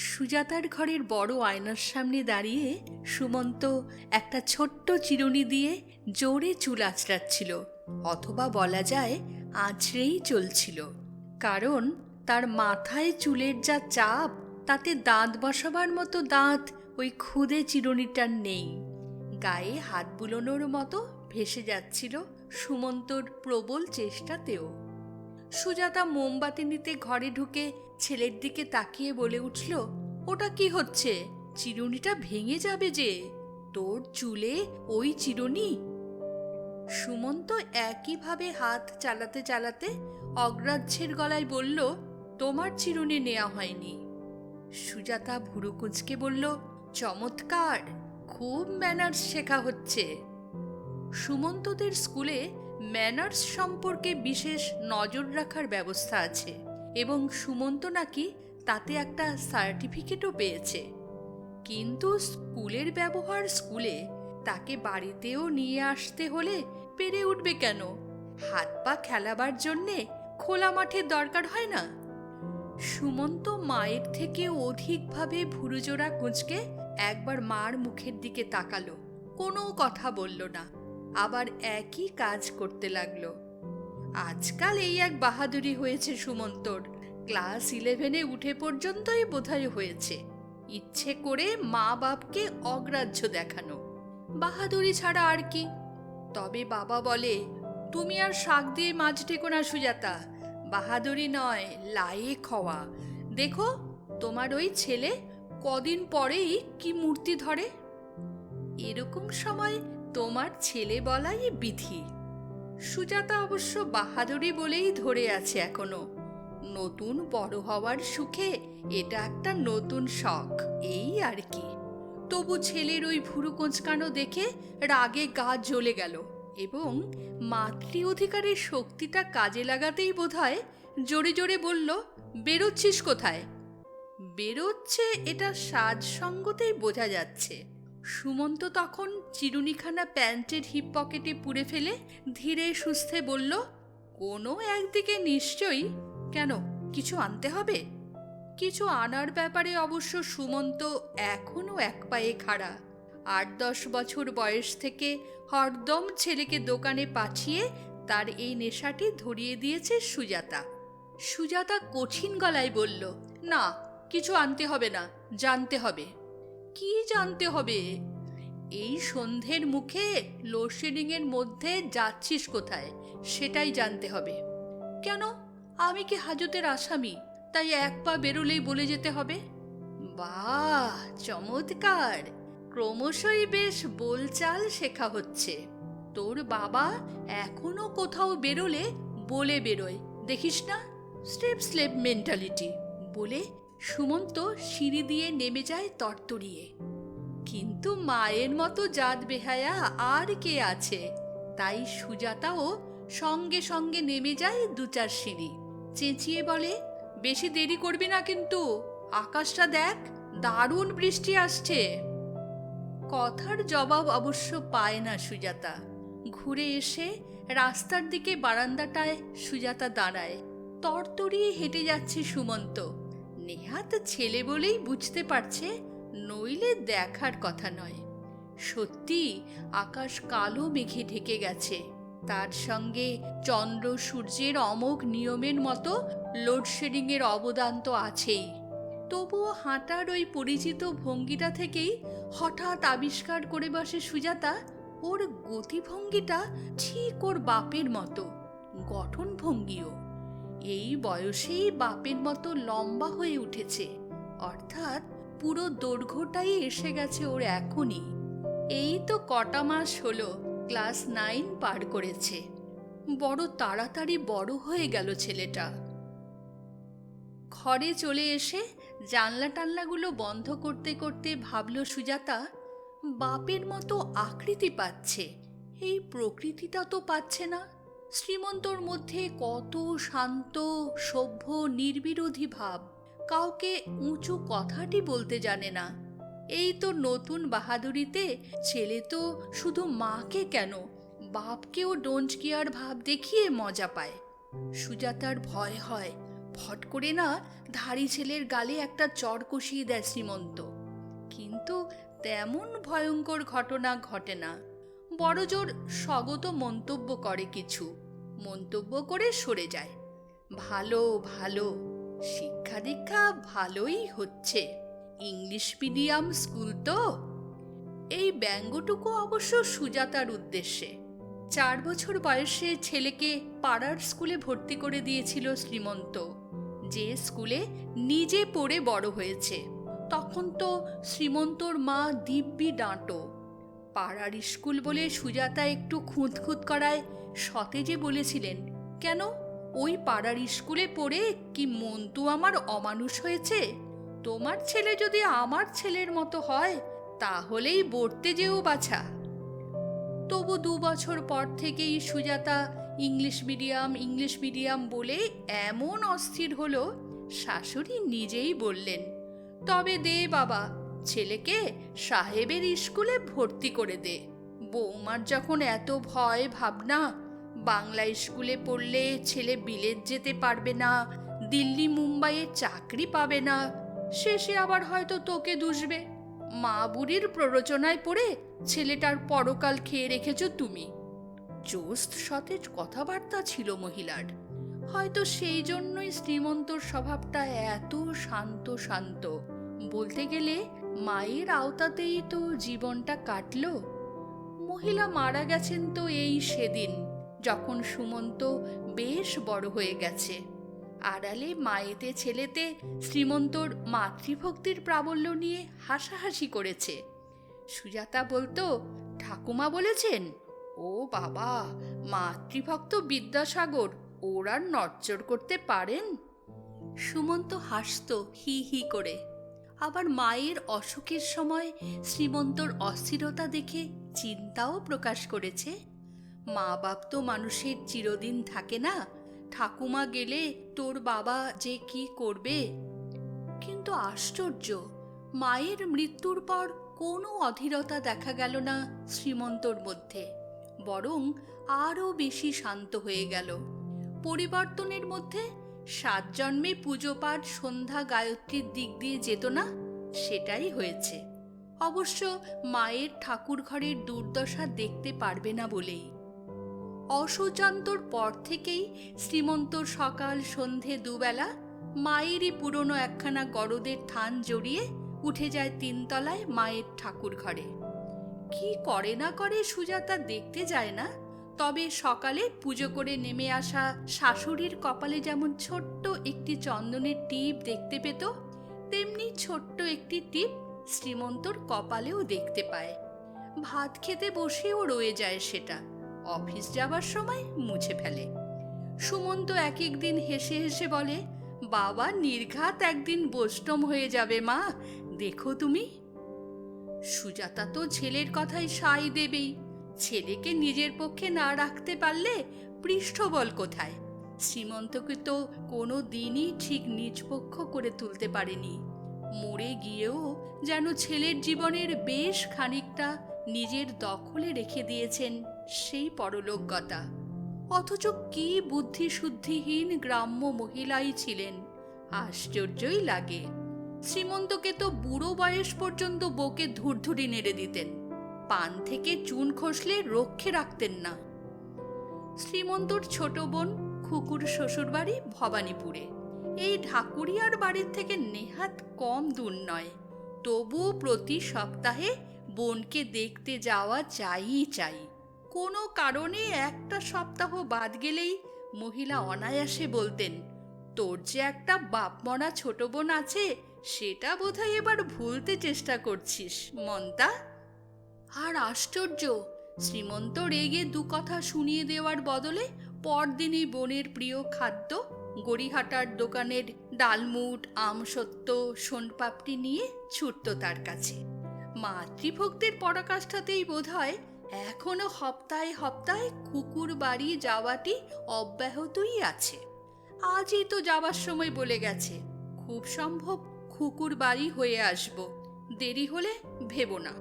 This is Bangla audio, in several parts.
সুজাতার ঘরের বড় আয়নার সামনে দাঁড়িয়ে সুমন্ত একটা ছোট্ট চিরুনি দিয়ে জোরে চুল আঁচড়াচ্ছিল, অথবা বলা যায় আঁচড়েই চলছিল। কারণ তার মাথায় চুলের যা চাপ, তাতে দাঁত বসাবার মতো দাঁত ওই খুদে চিরুনিটার নেই। গায়ে হাত বুলোনোর মতো ভেসে যাচ্ছিল সুমন্তর প্রবল চেষ্টাতেও। সুজাতা মোমবাতি নিতে ঘরে ঢুকে ছেলের দিকে তাকিয়ে বলে উঠল, ওটা কি হচ্ছে? চিরুনিটা ভেঙে যাবে যে। তোর চুলে ওই চিরুনি? সুমন্ত একইভাবে হাত চালাতে চালাতে অগ্রাহ্যের গলায় বলল, তোমার চিরুনি নেওয়া হয়নি। সুজাতা ভুরু কুঁচকে বলল, চমৎকার! খুব ম্যানার্স শেখা হচ্ছে। সুমন্তদের স্কুলে ম্যানার্স সম্পর্কে বিশেষ নজর রাখার ব্যবস্থা আছে এবং সুমন্ত নাকি তাতে একটা সার্টিফিকেটও পেয়েছে। কিন্তু স্কুলের ব্যবহার স্কুলে তাকে বাড়িতেও নিয়ে আসতে হলে পেরে উঠবে কেন? হাত পা খেলাবার জন্যে খোলা মাঠের দরকার হয় না? সুমন্ত মায়ের থেকে অধিকভাবে ভুরুজোড়া কুঁচকে একবার মার মুখের দিকে তাকালো, কোনো কথা বলল না। আবার একই কাজ করতে লাগল। আজকাল এই এক বাহাদুরি হয়েছে সুমন্তর। ক্লাস ইলেভেনে উঠে পর্যন্তই বোধহয় হয়েছে। ইচ্ছে করে মা বাপকে অগ্রাহ্য দেখানো। বাহাদুরি ছাড়া আর কি? তবে বাবা বলে, তুমি আর শাক দিয়ে মাছ টেকো না সুজাতা। বাহাদুরি নয়, লায়েক হওয়া। দেখো, তোমার ওই ছেলে কদিন পরেই কি মূর্তি ধরে? এরকম সময় তোমার ছেলে বলাই বিধি। সুজাতা অবশ্য বাহাদুরি বলেই ধরে আছে এখনও। নতুন বড় হওয়ার সুখে এটা একটা নতুন শখ, এই আর কি। তবু ছেলের ওই ভুরু কোঁচকানো দেখে রাগে গা জ্বলে গেল এবং মাতৃ অধিকারের শক্তিটা কাজে লাগাতেই বোধহয় জোরে জোরে বলল, বেরোচ্ছিস কোথায়? বেরোচ্ছে এটা সাজসঙ্গতেই বোঝা যাচ্ছে। সুমন্ত তখন চিরুনিখানা প্যান্টের হিপ পকেটে পুড়ে ফেলে ধীরে সুস্থে বলল, কোনো একদিকে নিশ্চয়ই। কেন, কিছু আনতে হবে? কিছু আনার ব্যাপারে অবশ্য সুমন্ত এখনও এক পায়ে খাড়া। আট দশ বছর বয়স থেকে হরদম ছেলেকে দোকানে পাঠিয়ে তার এই নেশাটি ধরিয়ে দিয়েছে সুজাতা। সুজাতা কঠিন গলায় বলল, না, কিছু আনতে হবে না, জানতে হবে। কি জানতে হবে? এই সন্ধ্যের মুখে লোডশেডিং এর মধ্যে যাচ্ছিস কোথায়, সেটাই জানতে হবে। কেন? আমি কি হাজতের আসামি, তাই এক পা বেরোলেই বলে যেতে হবে? বাহ, চমৎকার! ক্রমশই বেশ বলচাল শেখা হচ্ছে। তোর বাবা এখনও কোথাও বেরোলে বলে বেরোয়, দেখিস না? স্টেপ স্লেপ মেন্টালিটি, বলে সুমন্ত সিঁড়ি দিয়ে নেমে যায় তরতরিয়ে কিন্তু মায়ের মতো জাত বেহায়া আর কে আছে? তাই সুজাতাও সঙ্গে সঙ্গে নেমে যায় দু চার সিঁড়ি। চেঁচিয়ে বলে, বেশি দেরি করবি না কিন্তু, আকাশটা দেখ, দারুণ বৃষ্টি আসছে। কথার জবাব অবশ্য পায় না সুজাতা। ঘুরে এসে রাস্তার দিকে বারান্দাটায় সুজাতা দাঁড়ায়। তরতরিয়ে হেঁটে যাচ্ছে সুমন্ত। নেহাত ছেলে বলেই বুঝতে পারছে, নইলে দেখার কথা নয়। সত্যি, আকাশ কালো মেঘে ঢেকে গেছে। তার সঙ্গে চন্দ্র সূর্যের অমোঘ নিয়মের মতো লোডশেডিং এর অবদান তো আছেই। তবুও হাঁটার ওই পরিচিত ভঙ্গিটা থেকেই হঠাৎ আবিষ্কার করে বসে সুজাতা, ওর গতিভঙ্গিটা ঠিক ওর বাপের মতো, গঠনভঙ্গিও। এই বয়সেই বাপের মতো লম্বা হয়ে উঠেছে। অর্থাৎ পুরো দৈর্ঘ্যটাই এসে গেছে ওর এখনই। এই তো কটা মাস হলো, ক্লাস নাইন পার করেছে। বড় তাড়াতাড়ি বড় হয়ে গেল ছেলেটা। ঘরে চলে এসে জানলা টানলাগুলো বন্ধ করতে করতে ভাবল সুজাতা, বাপের মতো আকৃতি পাচ্ছে। এই প্রকৃতিটা তো পাচ্ছে না। শ্রীমন্তর মধ্যে কত শান্ত, সভ্য, নির্বিরোধী ভাব। কাউকে উঁচু কথাটি বলতে জানে না। এই তো নতুন বাহাদুরিতে ছেলে তো শুধু মাকে কেন? বাপকেও ডোন্ট ভাব দেখিয়ে মজা পায়। সুজাতার ভয় হয়। ফট করে না ধাড়ি ছেলের গালে একটা চড় কষিয়ে দেয় শ্রীমন্ত। কিন্তু তেমন ভয়ঙ্কর ঘটনা ঘটে না। বড়জোর স্বগত মন্তব্য করে কিছু। মন্তব্য করে সরে যায়। ভালো ভালো, শিক্ষা দীক্ষা ভালোই হচ্ছে। ইংলিশ মিডিয়াম স্কুল তো। এই ব্যঙ্গটুকু অবশ্য সুজাতার উদ্দেশ্যে। চার বছর বয়সে ছেলেকে পাড়ার স্কুলে ভর্তি করে দিয়েছিল শ্রীমন্ত। যে স্কুলে নিজে পড়ে বড় হয়েছে। তখন তো শ্রীমন্তর মা দিব্যি ডাঁটো। পাড়ার স্কুল বলে সুজাতা একটু খুঁত খুঁত করায় সতেজে বলেছিলেন, কেন? ওই পাড়ার স্কুলে পড়ে কি মন্তু আমার অমানুষ হয়েছে? তোমার ছেলে যদি আমার ছেলের মতো হয়, তাহলেই বর্তে যেও বাছা। তবু দু বছর পর থেকেই Sujata English medium English medium বলে এমন অস্থির হলো, শাশুড়ি নিজেই বললেন, তবে দে বাবা, ছেলেকে সাহেবের স্কুলে ভর্তি করে দে। বৌমার যখন এত ভয় ভাবনা বাংলা স্কুলে পড়লে ছেলে বিলেত যেতে পারবে না, দিল্লি মুম্বাইয়ে চাকরি পাবে না, শেষে আবার হয়তো তোকে দুষবে। মা বুড়ির প্ররোচনায় পড়ে ছেলেটার পরকাল খেয়ে রেখেছ তুমি। চোস্ত সতেজ কথাবার্তা ছিল মহিলার। হয়তো সেই জন্যই শ্রীমন্তর স্বভাবটা এত শান্ত শান্ত। বলতে গেলে মায়ের আওতাতেই তো জীবনটা কাটলো। মহিলা মারা গেছেন তো এই সেদিন। যখন সুমন্ত বেশ বড় হয়ে গেছে। আড়ালে মায়েতে ছেলেতে শ্রীমন্তর মাতৃভক্তির প্রাবল্য নিয়ে হাসাহাসি করেছে। সুজাতা বলতো, ঠাকুমা বলেছেন, ও বাবা, মাতৃভক্ত বিদ্যাসাগর, ওর আর নড়চড় করতে পারেন? সুমন্ত হাসত হি হি করে। আবার মায়ের অসুখের সময় শ্রীমন্তর অস্থিরতা দেখে চিন্তাও প্রকাশ করেছে। মা বাপ তো মানুষের চিরদিন থাকে না। ঠাকুমা গেলে তোর বাবা যে কি করবে? কিন্তু আশ্চর্য, মায়ের মৃত্যুর পর কোনো অধীরতা দেখা গেল না শ্রীমন্তর মধ্যে। বরং আরও বেশি শান্ত হয়ে গেল। পরিবর্তনের মধ্যে সাত জন্মে পুজো পাঠ সন্ধ্যা গায়ত্রীর দিক দিয়ে যেত না, সেটাই হয়েছে। অবশ্য মায়ের ঠাকুর ঘরের দুর্দশা দেখতে পারবে না বলেই। অসুজান্তর পর থেকেই শ্রীমন্তর সকাল সন্ধে দুবেলা মায়েরই পুরনো একখানা গরদের থান জড়িয়ে উঠে যায় তিনতলায় মায়ের ঠাকুর ঘরে। কি করে না করে সুজাতা দেখতে যায় না, তবে সকালে পুজো করে নেমে আসা শাশুড়ির কপালে যেমন ছোট্ট একটি চন্দনের টিপ দেখতে পেত, তেমনি ছোট্ট একটি টিপ শ্রীমন্তর কপালেও দেখতে পায়। ভাত খেতে বসেও রয়ে যায় সেটা। অফিস যাবার সময় মুছে ফেলে। সুমন্ত এক এক দিন হেসে হেসে বলে, বাবা, নির্ঘাত একদিন বৈষ্ণব হয়ে যাবে মা, দেখো তুমি। সুজাতা তো ছেলের কথাই সাই দেবেই। ছেলেকে নিজের পক্ষে না রাখতে পারলে পৃষ্ঠবল কোথায়? শ্রীমন্তকে তো কোনো দিনই ঠিক নিজপক্ষ করে তুলতে পারেনি। মরে গিয়েও যেন ছেলের জীবনের বেশ খানিকটা নিজের দখলে রেখে দিয়েছেন। সেই পরলোকগতা। অথচ কি বুদ্ধি শুদ্ধিহীন গ্রাম্য মহিলাই ছিলেন। আশ্চর্যই লাগে। শ্রীমন্তকে তো বুড়ো বয়স পর্যন্ত বকে ধুরধুরি নেড়ে দিতেন। পান থেকে চুন খসলে রক্ষে রাখতেন না। শ্রীমন্তর ছোট বোন, খুকুর শ্বশুরবাড়ি, ভবানীপুরে। এই ঢাকুরিয়ার বাড়ির থেকে নেহাত কম দূর নয়। তবু প্রতি সপ্তাহে বোনকে দেখতে যাওয়া চাইই চাই। কোনো কারণে একটা সপ্তাহ বাদ গেলেই মহিলা অনায়াসে বলতেন, তোর যে একটা বাপ মরা ছোট বোন আছে, সেটা বোধহয় এবার ভুলতে চেষ্টা করছিস, মন্তা? আর আশ্চর্য, শ্রীমন্ত রেগে দু কথা শুনিয়ে দেওয়ার বদলে পরদিনই বোনের প্রিয় খাদ্য, গড়িহাটার দোকানের ডালমুট, আমসত্ত্ব, সোনপাপড়ি নিয়ে ছুটত তার কাছে। মাতৃভক্তির পরাকাষ্ঠাতেই বোধ হয় এখনও হপ্তায় হপ্তায় কুকুর বাড়ি যাওয়াটি অব্যাহতই আছে। আজই তো যাবার সময় বলে গেছে, খুব সম্ভব খুকুর বাড়ি হয়ে আসব, দেরি হলে ভেবো না।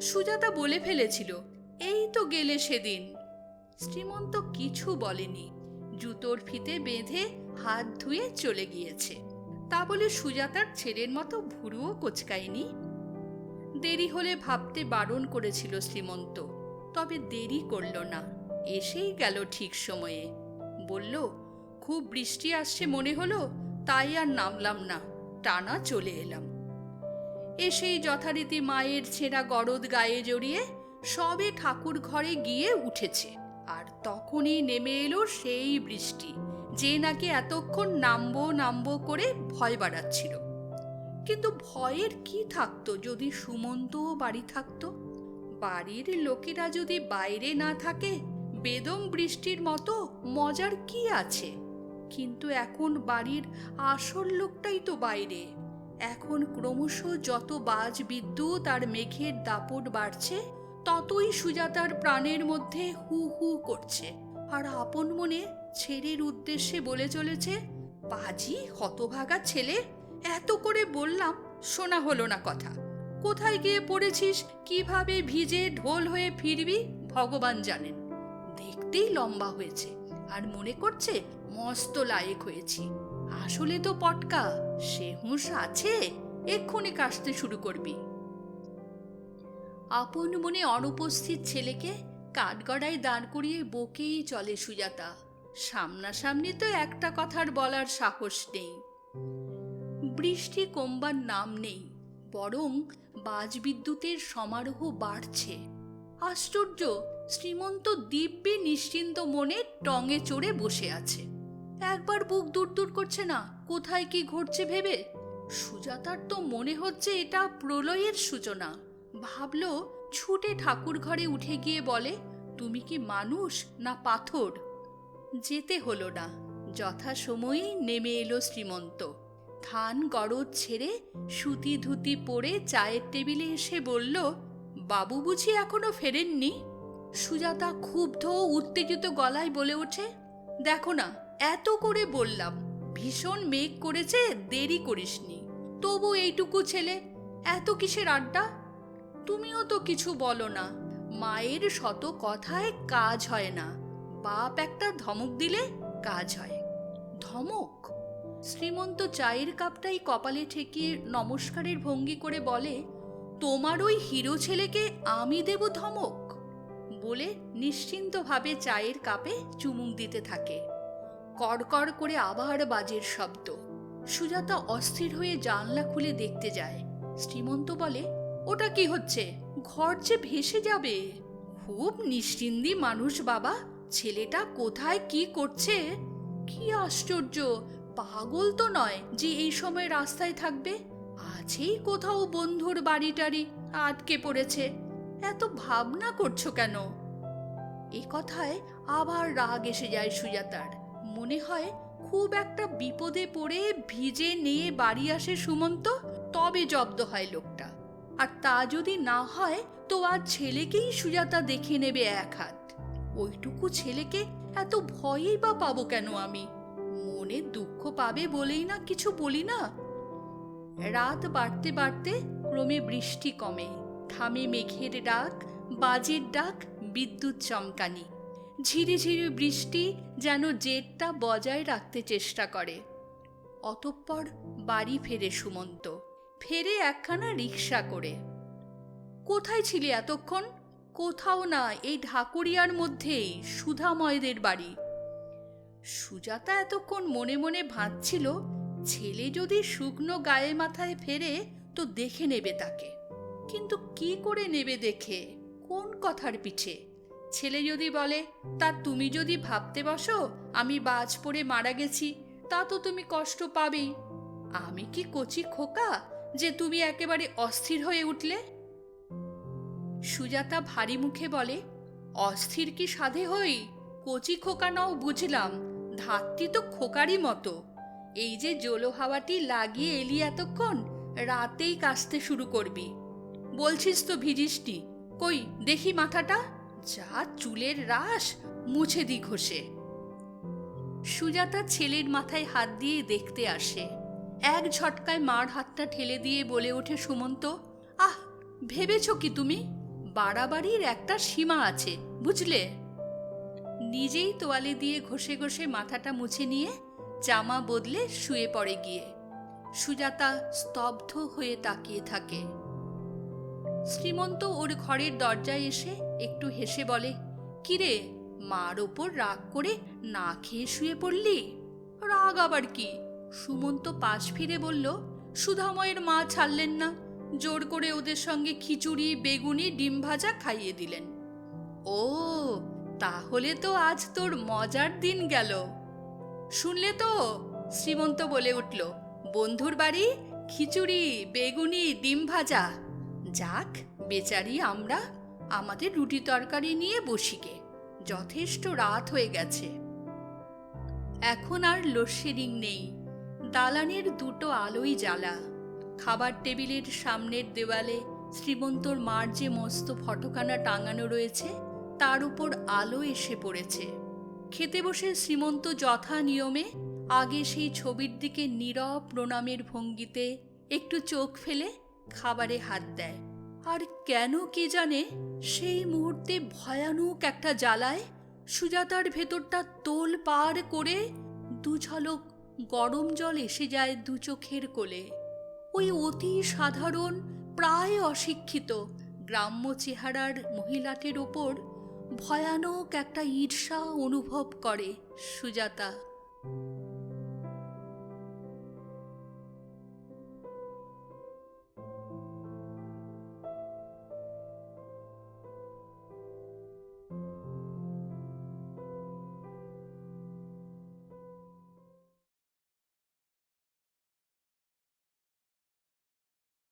সুজাতা বলে ফেলেছিল, এই তো গেলে সেদিন। শ্রীমন্ত কিছু বলেনি, জুতোর ফিতে বেঁধে হাত ধুয়ে চলে গিয়েছে। তা বলে সুজাতার ছেলের মতো ভুরুও কোচকায়নি। দেরি হলে ভাবতে বারণ করেছিল শ্রীমন্ত। তবে দেরি করল না। এসেই গেল ঠিক সময়ে। বলল, খুব বৃষ্টি আসছে মনে হলো, তাই আর নামলাম না। টানা চলে এলাম। এসেই যথারীতি মায়ের ছেঁড়া গরদ গায়ে জড়িয়ে সবে ঠাকুর ঘরে গিয়ে উঠেছে। আর তখনই নেমে এলো সেই বৃষ্টি, যে নাকি এতক্ষণ নামবো নামবো করে ভয় বাড়াচ্ছিল। কিন্তু ভয়ের কি থাকতো যদি সুমন্তও বাড়ি থাকতো? বাড়ির লোকেরা যদি বাইরে না থাকে, বেদম বৃষ্টির মতো মজার কি আছে? কিন্তু এখন বাড়ির আসল লোকটাই তো বাইরে। এখন ক্রমশ যত বাজ বিদ্যুৎ আর মেঘের দাপট বাড়ছে, ততই সুজাতার প্রাণের মধ্যে হু হু করছে। আর আপন মনে ছেলের উদ্দেশ্যে বলে চলেছে পাজি হতভাগা ছেলে এত করে বললাম, শোনা হলো না কথা। কোথায় গিয়ে পড়েছিস? কীভাবে ভিজে ঢোল হয়ে ফিরবি? ভগবান জানেন। দেখতেই লম্বা হয়েছে, আর মনে করছে মস্ত লায়েক হয়েছি। আসলে তো পটকা, সে হুঁশ আছে? এক্ষুনি কাশতে শুরু করবি। আপন মনে অনুপস্থিত ছেলেকে কাঠগড়ায় দাঁড় করিয়ে বকেই চলে সুজাতা। সামনাসামনি তো একটা কথার বলার সাহস নেই। বৃষ্টি কমবার নাম নেই, বরং বাজবিদ্যুতের সমারোহ বাড়ছে। আশ্চর্য, শ্রীমন্ত দিব্যি নিশ্চিন্ত মনে টঙে চড়ে বসে আছে। একবার বুক দূর দূর করছে না, কোথায় কি ঘটছে ভেবে? সুজাতার তো মনে হচ্ছে এটা প্রলয়ের সূচনা। ভাবল, ছুটে ঠাকুর ঘরে উঠে গিয়ে বলে, তুমি কি মানুষ না পাথর? যেতে হলো না যথাসময়েই নেমে এলো শ্রীমন্ত। থান গরদ ছেড়ে সুতি ধুতি পরে চায়ের টেবিলে এসে বলল, বাবু বুঝি এখনও ফেরেননি? সুজাতা ক্ষুব্ধ উত্তেজিত গলায় বলে ওঠে, দেখো না, এত করে বললাম, ভীষণ মেঘ করেছে, দেরি করিসনি। তবু এইটুকু ছেলে, এত কিসের আড্ডা? তুমিও তো কিছু বলো না, মায়ের শত কথায় কাজ হয় না, বাপ একটা ধমক দিলে কাজ হয়। ধমক? শ্রীমন্ত চায়ের কাপটাই কপালে ঠেকিয়ে নমস্কারের ভঙ্গি করে বলে, তোমার ওই হিরো ছেলেকে আমি দেব ধমক? বলে নিশ্চিন্তভাবে চায়ের কাপে চুমুক দিতে থাকে। কড়কড় করে আবার বাজের শব্দ। সুজাতা অস্থির হয়ে জানলা খুলে দেখতে যায়। শ্রীমন্ত বলে, ওটা কি হচ্ছে? ঘর যে ভেসে যাবে? খুব নিশ্চিন্দি মানুষ বাবা। ছেলেটা কোথায় কি করছে? কি আশ্চর্য! পাগল তো নয় যে এই সময় রাস্তায় থাকবে? আছেই কোথাও বন্ধুর বাড়ি টাড়ি আটকে পড়েছে। এত ভাবনা করছ কেন? এ কথায় আবার রাগ এসে যায় সুজাতার। মনে হয় খুব একটা বিপদে পড়ে ভিজে নিয়ে বাড়ি আসে সুমন্ত, তবে জব্দ হয় লোকটা। আর তা যদি না হয়, তো আর ছেলেকেই সুজাতা দেখে নেবে এক হাত। ওইটুকু ছেলেকে এত ভয়েই বা পাবো কেন আমি? মনে দুঃখ পাবে বলেই না কিছু বলি না? রাত বাড়তে বাড়তে ক্রমে বৃষ্টি কমে। থামে মেঘের ডাক, বাজের ডাক, বিদ্যুৎ চমকানি। ঝিরি ঝিরি বৃষ্টি যেন জেদটা বজায় রাখতে চেষ্টা করে। অতঃপর বাড়ি ফেরে সুমন্ত। ফেরে একখানা রিক্সা করে। কোথায় ছিলি এতক্ষণ? কোথাও না, এই ঢাকুরিয়ার মধ্যেই, সুধাময়দের বাড়ি। সুজাতা এতক্ষণ মনে মনে ভাবছিল, ছেলে যদি শুকনো গায়ে মাথায় ফেরে, তো দেখে নেবে তাকে। কিন্তু কি করে নেবে দেখে? কোন কথার পিছে ছেলে যদি বলে, তা তুমি যদি ভাবতে বসো, আমি বাজ পড়ে মারা গেছি, তা তো তুমি কষ্ট পাবেই। আমি কি কচি খোকা যে তুমি একেবারে অস্থির হয়ে উঠলে? সুজাতা ভারী মুখে বলে, অস্থির কি সাধে হই? কচি খোকা নাও বুঝলাম ধাত্তি তো খোকারই মতো। এই যে জলো হাওয়াটি লাগিয়ে এলি এতক্ষণ, রাতেই কাশতে শুরু করবি। বলছিস তো ভিজিসটি। কই, দেখি মাথাটা। যা চুলের রাস মুছে দি ঘষে। সুজাতা ছেলের মাথায় হাত দিয়ে দেখতে আসে। এক ঝটকায় মার হাতটা ঠেলে দিয়ে বলে ওঠে সুমন্ত, আহ, ভেবেছ কি তুমি? বাড়াবাড়ির একটা সীমা আছে, বুঝলে? নিজেই তোয়ালে দিয়ে ঘষে ঘষে মাথাটা মুছে নিয়ে জামা বদলে শুয়ে পড়ে গিয়ে। সুজাতা স্তব্ধ হয়ে তাকিয়ে থাকে। শ্রীমন্ত ওর ঘরের দরজায় এসে একটু হেসে বলে, কিরে, মার ওপর রাগ করে না খেয়ে শুয়ে পড়লি? রাগ আবার কি? সুমন্ত পাশ ফিরে বলল, সুধাময়ের মা ছাড়লেন না। জোর করে ওদের সঙ্গে খিচুড়ি, বেগুনি, ডিম ভাজা খাইয়ে দিলেন। ও তাহলে তো আজ তোর মজার দিন গেল। শুনলে তো? শ্রীমন্ত বলে উঠল, বন্ধুর বাড়ি খিচুড়ি, বেগুনি, ডিম ভাজা। যাক, বেচারি আমরা, আমাদের রুটি তরকারি নিয়ে বসিকে যথেষ্ট রাত হয়ে গেছে। এখন আর লোডশেডিং নেই, দালানের দুটো আলোই জ্বালা। খাবার টেবিলের সামনের দেওয়ালে শ্রীমন্তর মার যে মস্ত ফটোখানা টাঙানো রয়েছে তার উপর আলো এসে পড়েছে। খেতে বসে শ্রীমন্ত যথা নিয়মে আগে সেই ছবির দিকে নীরব প্রণামের ভঙ্গিতে একটু চোখ ফেলে খাবারে হাত দেয়। আর কেন কে জানে সেই মুহূর্তে ভয়ানক একটা জ্বালায় সুজাতার ভেতরটা তোল পার করে দু ঝলক গরম জল এসে যায় দু চোখের কোলে। ওই অতি সাধারণ, প্রায় অশিক্ষিত গ্রাম্য চেহারার মহিলাটির ওপর ভয়ানক একটা ঈর্ষা অনুভব করে সুজাতা।